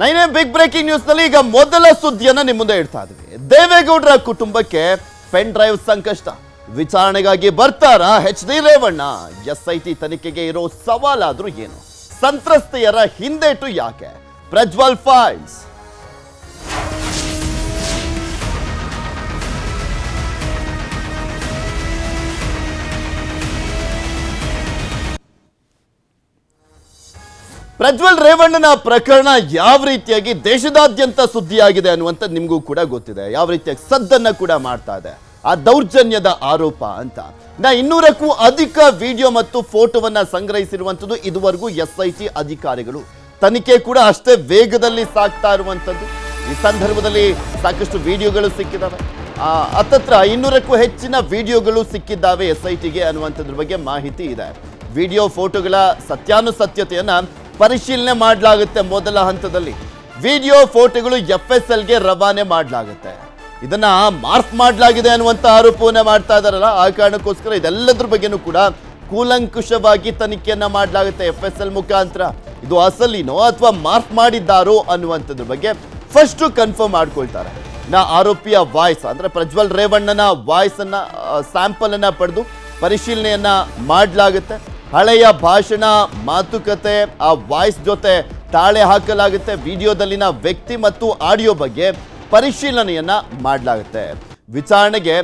ನೈನೇ big breaking ನ್ಯೂಸ್ನಲ್ಲಿ ಈಗ ಮೊದಲ ಸುದ್ದಿಯನ್ನ ನಿಮ್ಮ ಮುಂದೆ ಇಡ್ತಾ ಇದ್ವಿ. ದೇವೇಗೌಡರ ಕುಟುಂಬಕ್ಕೆ ಪೆನ್ ಡ್ರೈವ್ ಸಂಕಷ್ಟ. ವಿಚಾರಣೆಗಾಗಿ ಬರ್ತಾರ H D Revanna. S I T ತನಿಖೆಗೆ ಇರೋ ಸವಾಲಾದ್ರೂ ಏನು? ಸಂತ್ರಸ್ತೆಯರ ಹಿಂದೇಟು ಯಾಕೆ? ಪ್ರಜ್ವಲ್ ಫೈಲ್ಸ್. ಪ್ರಜ್ವಲ್ ರೇವಣ್ಣನ ಪ್ರಕರಣ ಯಾವ ರೀತಿಯಾಗಿ ದೇಶದಾದ್ಯಂತ ಸುದ್ದಿಯಾಗಿದೆ ಅನ್ನುವಂಥದ್ದು ನಿಮಗೂ ಕೂಡ ಗೊತ್ತಿದೆ. ಯಾವ ರೀತಿಯಾಗಿ ಸದ್ದನ್ನು ಕೂಡ ಮಾಡ್ತಾ ಇದೆ. ಆ ದೌರ್ಜನ್ಯದ ಆರೋಪ ಅಂತ. ನಾ ಇನ್ನೂರಕ್ಕೂ ಅಧಿಕ ವಿಡಿಯೋ ಮತ್ತು ಫೋಟೋವನ್ನ ಸಂಗ್ರಹಿಸಿರುವಂಥದ್ದು ಇದುವರೆಗೂ ಎಸ್ ಐ ಟಿ ಅಧಿಕಾರಿಗಳು. ತನಿಖೆ ಕೂಡ ಅಷ್ಟೇ ವೇಗದಲ್ಲಿ ಸಾಗ್ತಾ ಇರುವಂಥದ್ದು. ಈ ಸಂದರ್ಭದಲ್ಲಿ ಸಾಕಷ್ಟು ವಿಡಿಯೋಗಳು ಸಿಕ್ಕಿದಾವೆ. ಆ, ಹತ್ತತ್ರ ಇನ್ನೂರಕ್ಕೂ ಹೆಚ್ಚಿನ ವಿಡಿಯೋಗಳು ಸಿಕ್ಕಿದ್ದಾವೆ ಎಸ್ ಐ ಟಿಗೆ ಅನ್ನುವಂಥದ್ರ ಬಗ್ಗೆ ಮಾಹಿತಿ ಇದೆ. ವಿಡಿಯೋ ಫೋಟೋಗಳ ಸತ್ಯಾನುಸತ್ಯತೆಯನ್ನ ಪರಿಶೀಲನೆ ಮಾಡಲಾಗುತ್ತೆ ಮೊದಲ ಹಂತದಲ್ಲಿ. ವಿಡಿಯೋ ಫೋಟೋಗಳು ಎಫ್ ಎಸ್ ಎಲ್ಗೆ ರವಾನೆ ಮಾಡಲಾಗುತ್ತೆ. ಇದನ್ನ ಮಾರ್ಕ್ ಮಾಡಲಾಗಿದೆ ಅನ್ನುವಂಥ ಆರೋಪವನ್ನ ಮಾಡ್ತಾ ಇದಾರಲ್ಲ, ಆ ಕಾರಣಕ್ಕೋಸ್ಕರ ಇದೆಲ್ಲದ್ರ ಬಗ್ಗೆನೂ ಕೂಡ ಕೂಲಂಕುಷವಾಗಿ ತನಿಖೆಯನ್ನ ಮಾಡಲಾಗುತ್ತೆ ಎಫ್ ಎಸ್ ಎಲ್ ಮುಖಾಂತರ. ಇದು ಅಸಲಿನೋ ಅಥವಾ ಮಾರ್ಕ್ ಮಾಡಿದ್ದಾರೋ ಅನ್ನುವಂಥದ್ರ ಬಗ್ಗೆ ಫಸ್ಟ್ ಕನ್ಫರ್ಮ್ ಮಾಡ್ಕೊಳ್ತಾರೆ. ನಾ ಆರೋಪಿಯ ವಾಯ್ಸ್ ಅಂದ್ರೆ ಪ್ರಜ್ವಲ್ ರೇವಣ್ಣನ ವಾಯ್ಸ್ ಅನ್ನ ಸ್ಯಾಂಪಲ್ ಅನ್ನ ಪಡೆದು ಪರಿಶೀಲನೆಯನ್ನ ಮಾಡಲಾಗುತ್ತೆ. ಹಳೆಯ ಭಾಷಣ, ಮಾತುಕತೆ, ಆ ವಾಯ್ಸ್ ಜೊತೆ ತಾಳೆ ಹಾಕಲಾಗುತ್ತೆ ವಿಡಿಯೋದಲ್ಲಿನ ವ್ಯಕ್ತಿ ಮತ್ತು ಆಡಿಯೋ ಬಗ್ಗೆ ಪರಿಶೀಲನೆಯನ್ನ ಮಾಡಲಾಗುತ್ತೆ. ವಿಚಾರಣೆಗೆ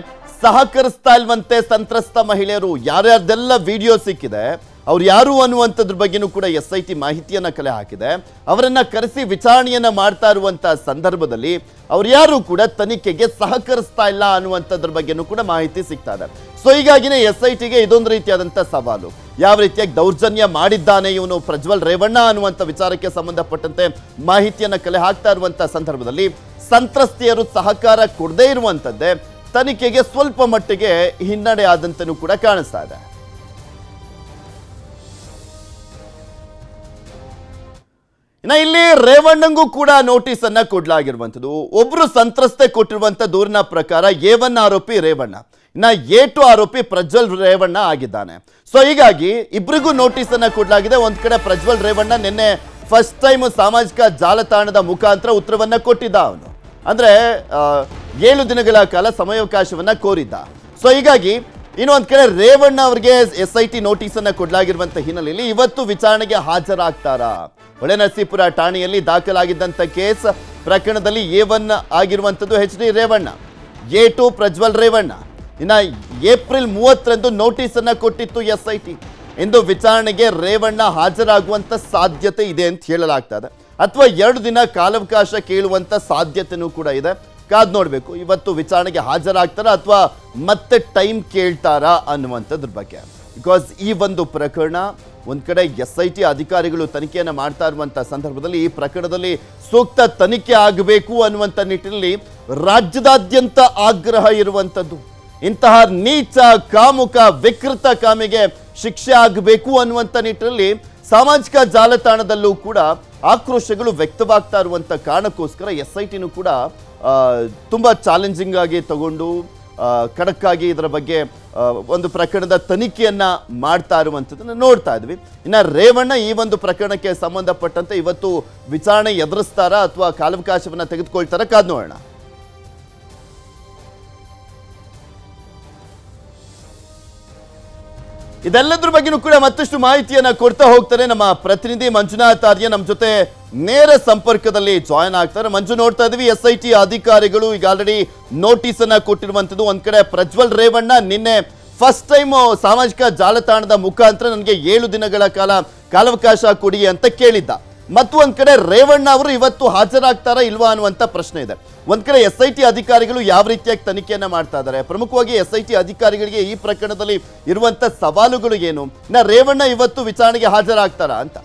ಸಹಕರಿಸ್ತಾ ಇಲ್ವಂತೆ ಸಂತ್ರಸ್ತ ಮಹಿಳೆಯರು ಯಾರ್ಯಾರ್ದೆಲ್ಲ ವಿಡಿಯೋ ಸಿಕ್ಕಿದೆ ಅವ್ರು ಯಾರು ಅನ್ನುವಂಥದ್ರ ಬಗ್ಗೆನೂ ಕೂಡ ಎಸ್ ಐ ಟಿ ಮಾಹಿತಿಯನ್ನ ಕಲೆ ಹಾಕಿದೆ. ಅವರನ್ನು ಕರೆಸಿ ವಿಚಾರಣೆಯನ್ನ ಮಾಡ್ತಾ ಇರುವಂಥ ಸಂದರ್ಭದಲ್ಲಿ ಅವ್ರು ಯಾರು ಕೂಡ ತನಿಖೆಗೆ ಸಹಕರಿಸ್ತಾ ಇಲ್ಲ ಅನ್ನುವಂಥದ್ರ ಬಗ್ಗೆನೂ ಕೂಡ ಮಾಹಿತಿ ಸಿಗ್ತಾ ಇದೆ. ಸೊ ಹೀಗಾಗಿನೇ ಎಸ್ ಐ ಟಿಗೆ ಇದೊಂದು ರೀತಿಯಾದಂಥ ಸವಾಲು. ಯಾವ ರೀತಿಯಾಗಿ ದೌರ್ಜನ್ಯ ಮಾಡಿದ್ದಾನೆ ಇವನು ಪ್ರಜ್ವಲ್ ರೇವಣ್ಣ ಅನ್ನುವಂಥ ವಿಚಾರಕ್ಕೆ ಸಂಬಂಧಪಟ್ಟಂತೆ ಮಾಹಿತಿಯನ್ನ ಕಲೆ ಹಾಕ್ತಾ ಇರುವಂತ ಸಂದರ್ಭದಲ್ಲಿ ಸಂತ್ರಸ್ತೆಯರು ಸಹಕಾರ ಕೊಡದೇ ಇರುವಂಥದ್ದೇ ತನಿಖೆಗೆ ಸ್ವಲ್ಪ ಮಟ್ಟಿಗೆ ಹಿನ್ನಡೆ ಆದಂತನೂ ಕೂಡ ಕಾಣಿಸ್ತಾ ಇದೆ. ಇನ್ನ ಇಲ್ಲಿ ರೇವಣ್ಣಂಗೂ ಕೂಡ ನೋಟಿಸ್ ಅನ್ನ ಕೊಡ್ಲಾಗಿರುವಂಥದ್ದು. ಒಬ್ರು ಸಂತ್ರಸ್ತೆ ಕೊಟ್ಟಿರುವಂತ ದೂರಿನ ಪ್ರಕಾರ ಎ ಒನ್ ಆರೋಪಿ ರೇವಣ್ಣ. ಇನ್ನ ಎ ಟು ಆರೋಪಿ ಪ್ರಜ್ವಲ್ ರೇವಣ್ಣ ಆಗಿದ್ದಾನೆ. ಸೊ ಹೀಗಾಗಿ ಇಬ್ರಿಗೂ ನೋಟಿಸ್ ಅನ್ನ ಕೊಡ್ಲಾಗಿದೆ. ಒಂದ್ ಕಡೆ ಪ್ರಜ್ವಲ್ ರೇವಣ್ಣ ನಿನ್ನೆ ಫಸ್ಟ್ ಟೈಮ್ ಸಾಮಾಜಿಕ ಜಾಲತಾಣದ ಮುಖಾಂತರ ಉತ್ತರವನ್ನ ಕೊಟ್ಟಿದ್ದ ಅವನು. ಅಂದ್ರೆ ಏಳು ದಿನಗಳ ಕಾಲ ಸಮಯಾವಕಾಶವನ್ನ ಕೋರಿದ್ದ. ಸೊ ಹೀಗಾಗಿ ಇನ್ನೊಂದ್ ಕಡೆ ರೇವಣ್ಣ ಅವರಿಗೆ ಎಸ್ ಐ ಟಿ ನೋಟಿಸ್ ಅನ್ನ ಕೊಡ್ಲಾಗಿರುವಂತ ಹಿನ್ನೆಲೆಯಲ್ಲಿ ಇವತ್ತು ವಿಚಾರಣೆಗೆ ಹಾಜರಾಗ್ತಾರಾ? ಹೊಳೆನರಸೀಪುರ ಠಾಣೆಯಲ್ಲಿ ದಾಖಲಾಗಿದ್ದಂತ ಕೇಸ್ ಪ್ರಕರಣದಲ್ಲಿ ಎ ಒನ್ ಆಗಿರುವಂತದ್ದು H D Revanna. A two Prajwal Revanna. ಇನ್ನ ಏಪ್ರಿಲ್ ಮೂವತ್ತರಂದು ನೋಟಿಸ್ ಅನ್ನ ಕೊಟ್ಟಿತ್ತು ಎಸ್ ಐ ಟಿ ಇಂದು ವಿಚಾರಣೆಗೆ ರೇವಣ್ಣ ಹಾಜರಾಗುವಂತ ಸಾಧ್ಯತೆ ಇದೆ ಅಂತ ಹೇಳಲಾಗ್ತದೆ. ಅಥವಾ ಎರಡು ದಿನ ಕಾಲಾವಕಾಶ ಕೇಳುವಂತ ಸಾಧ್ಯತೆನೂ ಕೂಡ ಇದೆ. ಕಾದ್ ನೋಡಬೇಕು. ಇವತ್ತು ವಿಚಾರಣೆಗೆ ಹಾಜರಾಗ್ತಾರ ಅಥವಾ ಮತ್ತೆ ಟೈಮ್ ಕೇಳ್ತಾರಾ ಅನ್ನುವಂಥದ್ರ ಬಗ್ಗೆ. ಬಿಕಾಸ್ ಈ ಒಂದು ಪ್ರಕರಣ ಒಂದ್ ಕಡೆ ಎಸ್ ಐ ಟಿ ಅಧಿಕಾರಿಗಳು ತನಿಖೆಯನ್ನ ಮಾಡ್ತಾ ಇರುವಂಥ ಸಂದರ್ಭದಲ್ಲಿ ಈ ಪ್ರಕರಣದಲ್ಲಿ ಸೂಕ್ತ ತನಿಖೆ ಆಗಬೇಕು ಅನ್ನುವಂಥ ನಿಟ್ಟಿನಲ್ಲಿ ರಾಜ್ಯದಾದ್ಯಂತ ಆಗ್ರಹ ಇರುವಂಥದ್ದು. ಇಂತಹ ನೀಚ, ಕಾಮುಕ, ವಿಕೃತ ಕಾಮಿಗೆ ಶಿಕ್ಷೆ ಆಗಬೇಕು ಅನ್ನುವಂಥ ನಿಟ್ಟಿನಲ್ಲಿ ಸಾಮಾಜಿಕ ಜಾಲತಾಣದಲ್ಲೂ ಕೂಡ ಆಕ್ರೋಶಗಳು ವ್ಯಕ್ತವಾಗ್ತಾ ಇರುವಂಥ ಕಾರಣಕ್ಕೋಸ್ಕರ ಎಸ್ ಐ ಟಿನೂ ಕೂಡ ತುಂಬಾ ಚಾಲೆಂಜಿಂಗ್ ಆಗಿ ತಗೊಂಡು ಖಡಕ್ಕಾಗಿ ಇದರ ಬಗ್ಗೆ ಒಂದು ಪ್ರಕರಣದ ತನಿಖೆಯನ್ನು ಮಾಡ್ತಾ ಇರುವಂಥದ್ದನ್ನು ನೋಡ್ತಾ ಇದ್ವಿ. ಇನ್ನ ರೇವಣ್ಣ ಈ ಒಂದು ಪ್ರಕರಣಕ್ಕೆ ಸಂಬಂಧಪಟ್ಟಂತೆ ಇವತ್ತು ವಿಚಾರಣೆ ಎದುರಿಸ್ತಾರಾ ಅಥವಾ ಕಾಲಾವಕಾಶವನ್ನು ತೆಗೆದುಕೊಳ್ತಾರ ಕಾದ್ ನೋಡೋಣ. ಇದೆಲ್ಲದ್ರ ಬಗ್ಗೆನೂ ಕೂಡ ಮತ್ತಷ್ಟು ಮಾಹಿತಿಯನ್ನ ಕೊಡ್ತಾ ಹೋಗ್ತಾರೆ ನಮ್ಮ ಪ್ರತಿನಿಧಿ ಮಂಜುನಾಥ್ ಆರ್ಯ. ನಮ್ಮ ಜೊತೆ ನೇರ ಸಂಪರ್ಕದಲ್ಲಿ ಜಾಯ್ನ್ ಆಗ್ತಾರೆ. ಮಂಜು, ನೋಡ್ತಾ ಇದೀವಿ ಎಸ್ ಐ ಟಿ ಅಧಿಕಾರಿಗಳು ಈಗ ಆಲ್ರೆಡಿ ನೋಟಿಸ್ ಅನ್ನ ಕೊಟ್ಟಿರುವಂತದ್ದು ಒಂದ್ ಕಡೆ ಪ್ರಜ್ವಲ್ ರೇವಣ್ಣ, ನಿನ್ನೆ ಫಸ್ಟ್ ಟೈಮ್ ಸಾಮಾಜಿಕ ಜಾಲತಾಣದ ಮುಖಾಂತರ ನನಗೆ ಏಳು ದಿನಗಳ ಕಾಲ ಕಾಲಾವಕಾಶ ಕೊಡಿ ಅಂತ ಕೇಳಿದ್ದ. ಮತ್ತು ಒಂದ್ ಕಡೆ ರೇವಣ್ಣ ಅವರು ಇವತ್ತು ಹಾಜರಾಗ್ತಾರಾ ಇಲ್ವಾ ಅನ್ನುವಂತ ಪ್ರಶ್ನೆ ಇದೆ. ಒಂದ್ ಕಡೆ ಎಸ್ ಅಧಿಕಾರಿಗಳು ಯಾವ ರೀತಿಯಾಗಿ ತನಿಖೆಯನ್ನ ಮಾಡ್ತಾ ಇದಾರೆ ಪ್ರಮುಖವಾಗಿ ಎಸ್ ಅಧಿಕಾರಿಗಳಿಗೆ ಈ ಪ್ರಕರಣದಲ್ಲಿ ಇರುವಂತ ಸವಾಲುಗಳು ಏನು? ನಾ ರೇವಣ್ಣ ಇವತ್ತು ವಿಚಾರಣೆಗೆ ಹಾಜರಾಗ್ತಾರಾ ಅಂತ.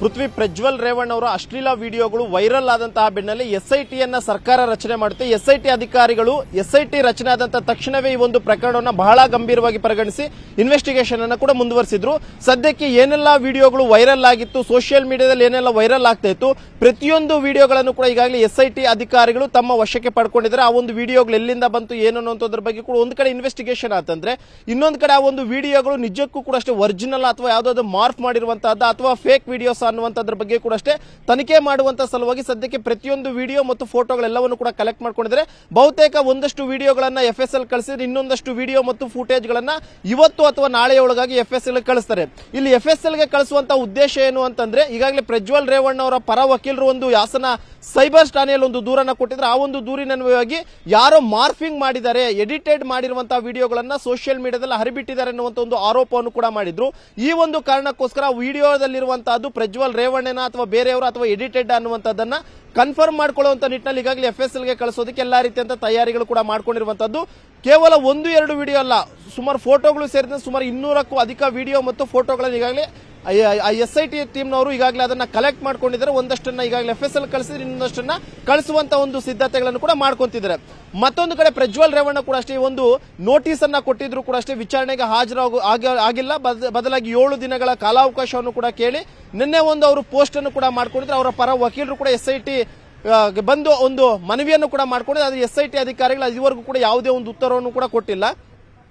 ಪೃಥ್ವಿ ಪ್ರಜ್ವಲ್ ರೇವಣ್ಣ ಅವರ ಅಶ್ಲೀಲ ವಿಡಿಯೋಗಳು ವೈರಲ್ ಆದಂತಹ ಬೆನ್ನಲ್ಲೇ ಎಸ್ ಐ ಟಿಯನ್ನ ಸರ್ಕಾರ ರಚನೆ ಮಾಡುತ್ತೆ. ಎಸ್ಐಟಿ ಅಧಿಕಾರಿಗಳು ಎಸ್ಐಟಿ ರಚನೆ ಆದಂತಹ ತಕ್ಷಣವೇ ಈ ಒಂದು ಪ್ರಕರಣವನ್ನು ಬಹಳ ಗಂಭೀರವಾಗಿ ಪರಿಗಣಿಸಿ ಇನ್ವೆಸ್ಟಿಗೇಷನ್ ಅನ್ನು ಕೂಡ ಮುಂದುವರಿಸಿದ್ರು. ಸದ್ಯಕ್ಕೆ ಏನೆಲ್ಲ ವಿಡಿಯೋಗಳು ವೈರಲ್ ಆಗಿತ್ತು ಸೋಷಿಯಲ್ ಮೀಡಿಯಾದಲ್ಲಿ ಏನೆಲ್ಲ ವೈರಲ್ ಆಗ್ತಾ ಇತ್ತು, ಪ್ರತಿಯೊಂದು ವಿಡಿಯೋಗಳನ್ನು ಕೂಡ ಈಗಾಗಲೇ ಎಸ್ಐಟಿ ಅಧಿಕಾರಿಗಳು ತಮ್ಮ ವಶಕ್ಕೆ ಪಡ್ಕೊಂಡಿದ್ದಾರೆ. ಆ ಒಂದು ವಿಡಿಯೋಗಳು ಎಲ್ಲಿಂದ ಬಂತು, ಏನು ಅನ್ನೋದ್ರ ಬಗ್ಗೆ ಕೂಡ ಒಂದು ಕಡೆ ಇನ್ವೆಸ್ಟಿಗೇಷನ್ ಆತಂದ್ರೆ, ಇನ್ನೊಂದು ಕಡೆ ಆ ಒಂದು ವಿಡಿಯೋಗಳು ನಿಜಕ್ಕೂ ಕೂಡ ಅಷ್ಟೇ ಒರಿಜಿನಲ್ ಅಥವಾ ಯಾವುದಾದ್ರು ಮಾರ್ಫ್ ಮಾಡಿರುವಂತಹದ್ದು ಅಥವಾ ಫೇಕ್ ವಿಡಿಯೋಸ್ ಅನ್ನುವಂಥದ್ರ ಬಗ್ಗೆ ಕೂಡ ಅಷ್ಟೇ. ತನಿಖೆ ಮಾಡುವಂತ ಸಲುವಾಗಿ ಸದ್ಯಕ್ಕೆ ಪ್ರತಿಯೊಂದು ವಿಡಿಯೋ ಮತ್ತು ಫೋಟೋಗಳೆಲ್ಲವನ್ನು ಕೂಡ ಕಲೆಕ್ಟ್ ಮಾಡ್ಕೊಂಡಿದ್ದಾರೆ. ಬಹುತೇಕ ಒಂದಷ್ಟು ವಿಡಿಯೋಗಳನ್ನ ಎಫ್ ಎಸ್ ಎಲ್ ಕಳಿಸಿದ್ರೆ ಇನ್ನೊಂದಷ್ಟು ವಿಡಿಯೋ ಮತ್ತು ಫುಟೇಜ್ ಗಳನ್ನ ಇವತ್ತು ಅಥವಾ ನಾಳೆಯೊಳಗಾಗಿ ಎಫ್ ಎಸ್ ಎಲ್ ಕಳಿಸ್ತಾರೆ. ಇಲ್ಲಿ ಎಫ್ ಎಸ್ ಎಲ್ಗೆ ಕಳಿಸುವಂತ ಉದ್ದೇಶ ಏನು ಅಂತಂದ್ರೆ, ಈಗಾಗಲೇ ಪ್ರಜ್ವಲ್ ರೇವಣ್ಣ ಅವರ ಪರ ವಕೀಲರು ಒಂದು ಯಾಸನ ಸೈಬರ್ ಠಾಣೆಯಲ್ಲಿ ಒಂದು ದೂರನ್ನ ಕೊಟ್ಟಿದ್ರೆ. ಆ ಒಂದು ದೂರಿನ ಅನ್ವಯವಾಗಿ ಯಾರೋ ಮಾರ್ಫಿಂಗ್ ಮಾಡಿದ್ದಾರೆ, ಎಡಿಟೆಡ್ ಮಾಡಿರುವಂತಹ ವಿಡಿಯೋಗಳನ್ನ ಸೋಷಿಯಲ್ ಮೀಡಿಯಾದಲ್ಲಿ ಹರಿಬಿಟ್ಟಿದ್ದಾರೆ ಅನ್ನುವಂತ ಒಂದು ಆರೋಪವನ್ನು ಕೂಡ ಮಾಡಿದ್ರು. ಈ ಒಂದು ಕಾರಣಕ್ಕೋಸ್ಕರ ವಿಡಿಯೋದಲ್ಲಿರುವಂತಹದ್ದು ಪ್ರಜ್ವಲ್ ರೇವಣ್ಣನ ಅಥವಾ ಬೇರೆಯವರು ಅಥವಾ ಎಡಿಟೆಡ್ ಅನ್ನುವಂಥದ್ದನ್ನ ಕನ್ಫರ್ಮ್ ಮಾಡ್ಕೊಳ್ಳುವಂತ ನಿಟ್ಟಿನಲ್ಲಿ ಈಗಾಗಲೇ ಎಫ್ ಎಸ್ ಎಲ್ಗೆ ಕಳಿಸೋದಕ್ಕೆ ಎಲ್ಲಾ ರೀತಿಯಂತ ತಯಾರಿಗಳು ಕೂಡ ಮಾಡ್ಕೊಂಡಿರುವಂತದ್ದು ಕೇವಲ ಒಂದು, ಎರಡು ವಿಡಿಯೋ ಅಲ್ಲ, ಸುಮಾರು ಫೋಟೋಗಳು ಸೇರಿದಂತೆ ಸುಮಾರು ಇನ್ನೂರಕ್ಕೂ ಅಧಿಕ ವಿಡಿಯೋ ಮತ್ತು ಫೋಟೋಗಳನ್ನು ಈಗಾಗಲೇ ಎಸ್ ಐ ಟಿ ಟೀಮ್ನವರು ಈಗಾಗಲೇ ಅದನ್ನ ಕಲೆಕ್ಟ್ ಮಾಡ್ಕೊಂಡಿದ್ದಾರೆ. ಒಂದಷ್ಟನ್ನ ಈಗಾಗಲೇ ಎಫ್ ಎಸ್ ಎಲ್ ಕಳಿಸಿದ್ರೆ, ಇನ್ನೊಂದಷ್ಟನ್ನ ಕಳಿಸುವಂತ ಒಂದು ಸಿದ್ಧತೆಗಳನ್ನು ಕೂಡ ಮಾಡ್ಕೊಂತಿದ್ದಾರೆ. ಮತ್ತೊಂದು ಕಡೆ ಪ್ರಜ್ವಲ್ ರೇವಣ್ಣ ಕೂಡ ಅಷ್ಟೇ ಒಂದು ನೋಟಿಸ್ ಅನ್ನ ಕೊಟ್ಟಿದ್ರು ಕೂಡ ಅಷ್ಟೇ ವಿಚಾರಣೆಗೆ ಹಾಜರಾಗು ಆಗ- ಆಗಿಲ್ಲ. ಬದ- ಬದಲಾಗಿ ಏಳು ದಿನಗಳ ಕಾಲಾವಕಾಶವನ್ನು ಕೂಡ ಕೇಳಿ ನಿನ್ನೆ ಒಂದು ಅವರು ಪೋಸ್ಟ್ ಅನ್ನು ಕೂಡ ಮಾಡ್ಕೊಂಡಿದ್ರು. ಅವರ ಪರ ವಕೀಲರು ಕೂಡ ಎಸ್ ಐ ಟಿ ಬಂದು ಒಂದು ಮನವಿಯನ್ನು ಕೂಡ ಮಾಡ್ಕೊಂಡಿದ್ರು. ಅದು ಎಸ್ ಐ ಟಿ ಅಧಿಕಾರಿಗಳು ಇದುವರೆಗೂ ಕೂಡ ಯಾವುದೇ ಒಂದು ಉತ್ತರವನ್ನು ಕೂಡ ಕೊಟ್ಟಿಲ್ಲ.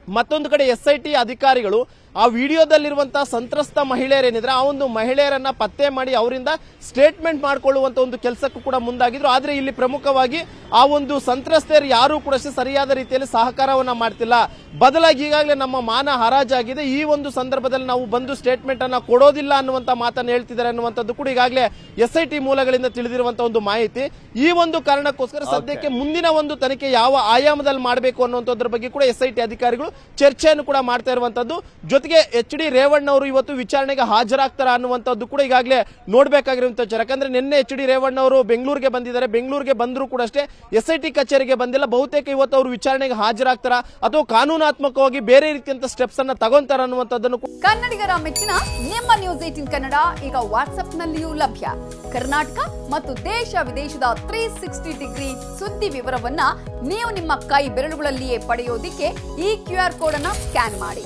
ಮತ್ತೊಂದು ಕಡೆ ಎಸ್ ಐ ಟಿ ಅಧಿಕಾರಿಗಳು ಆ ವಿಡಿಯೋದಲ್ಲಿರುವಂತಹ ಸಂತ್ರಸ್ತ ಮಹಿಳೆಯರೇನಿದ್ರೆ ಆ ಒಂದು ಮಹಿಳೆಯರನ್ನ ಪತ್ತೆ ಮಾಡಿ ಅವರಿಂದ ಸ್ಟೇಟ್ಮೆಂಟ್ ಮಾಡಿಕೊಳ್ಳುವಂತ ಒಂದು ಕೆಲಸಕ್ಕೂ ಕೂಡ ಮುಂದಾಗಿದ್ರು. ಆದ್ರೆ ಇಲ್ಲಿ ಪ್ರಮುಖವಾಗಿ ಆ ಒಂದು ಸಂತ್ರಸ್ತೆಯರು ಯಾರು ಕೂಡ ಸರಿಯಾದ ರೀತಿಯಲ್ಲಿ ಸಹಕಾರವನ್ನ ಮಾಡ್ತಿಲ್ಲ. ಬದಲಾಗಿ ಈಗಾಗಲೇ ನಮ್ಮ ಮಾನ ಹರಾಜಾಗಿದೆ. ಈ ಒಂದು ಸಂದರ್ಭದಲ್ಲಿ ನಾವು ಬಂದು ಸ್ಟೇಟ್ಮೆಂಟ್ ಅನ್ನ ಕೊಡೋದಿಲ್ಲ ಅನ್ನುವಂತ ಮಾತನ್ನ ಹೇಳ್ತಿದ್ದಾರೆ ಅನ್ನುವಂಥದ್ದು ಕೂಡ ಈಗಾಗಲೇ ಎಸ್ ಐ ಟಿ ಮೂಲಗಳಿಂದ ತಿಳಿದಿರುವಂತಹ ಒಂದು ಮಾಹಿತಿ. ಈ ಒಂದು ಕಾರಣಕ್ಕೋಸ್ಕರ ಸದ್ಯಕ್ಕೆ ಮುಂದಿನ ಒಂದು ತನಿಖೆ ಯಾವ ಆಯಾಮದಲ್ಲಿ ಮಾಡಬೇಕು ಅನ್ನುವಂಥದ್ರ ಬಗ್ಗೆ ಕೂಡ ಎಸ್ ಐ ಟಿ ಅಧಿಕಾರಿಗಳು ಚರ್ಚೆಯನ್ನು ಕೂಡ ಮಾಡ್ತಾ ಇರುವಂತದ್ದು ಜೊತೆಗೆ ಎಚ್ ಡಿ ರೇವಣ್ಣ ಅವರು ಇವತ್ತು ವಿಚಾರಣೆಗೆ ಹಾಜರಾಗ್ತಾರ ಅನ್ನುವಂಥದ್ದು ಕೂಡ ಈಗಾಗಲೇ ನೋಡ್ಬೇಕಾಗಿರುವಂತ ವಿಚಾರ ಯಾಕಂದ್ರೆ ನಿನ್ನೆ ಎಚ್ ಡಿ ರೇವಣ್ಣ ಅವರು ಬೆಂಗಳೂರಿಗೆ ಬಂದಿದ್ದಾರೆ. ಬೆಂಗಳೂರಿಗೆ ಬಂದರೂ ಕೂಡ ಅಷ್ಟೇ ಎಸ್ ಐ ಟಿ ಕಚೇರಿಗೆ ಬಂದಿಲ್ಲ. ಬಹುತೇಕ ಇವತ್ತು ಅವರು ವಿಚಾರಣೆಗೆ ಹಾಜರಾಗ್ತಾರ ಅಥವಾ ಕಾನೂನಾತ್ಮಕವಾಗಿ ಬೇರೆ ರೀತಿಯಂತ ಸ್ಟೆಪ್ಸ್ ಅನ್ನ ತಗೊಂತಾರ ಅನ್ನುವಂಥದ್ದನ್ನು ಕನ್ನಡಿಗರ ಮೆಚ್ಚಿನ ನಿಮ್ಮ ನ್ಯೂಸ್ ಏಟಿನ್ ಕನ್ನಡ ಈಗ ವಾಟ್ಸ್ಆಪ್ನಲ್ಲಿಯೂ ಲಭ್ಯ. ಕರ್ನಾಟಕ ಮತ್ತು ದೇಶ ವಿದೇಶದ ತ್ರೀ ಸಿಕ್ಸ್ಟಿ ಡಿಗ್ರಿ ಸುದ್ದಿ ವಿವರವನ್ನ ನೀವು ನಿಮ್ಮ ಕೈ ಬೆರಳುಗಳಲ್ಲಿಯೇ ಪಡೆಯೋದಿಕ್ಕೆ ಈ ಕ್ಯೂ ಆರ್ ಕೋಡ್ ಅನ್ನ ಸ್ಕ್ಯಾನ್ ಮಾಡಿ.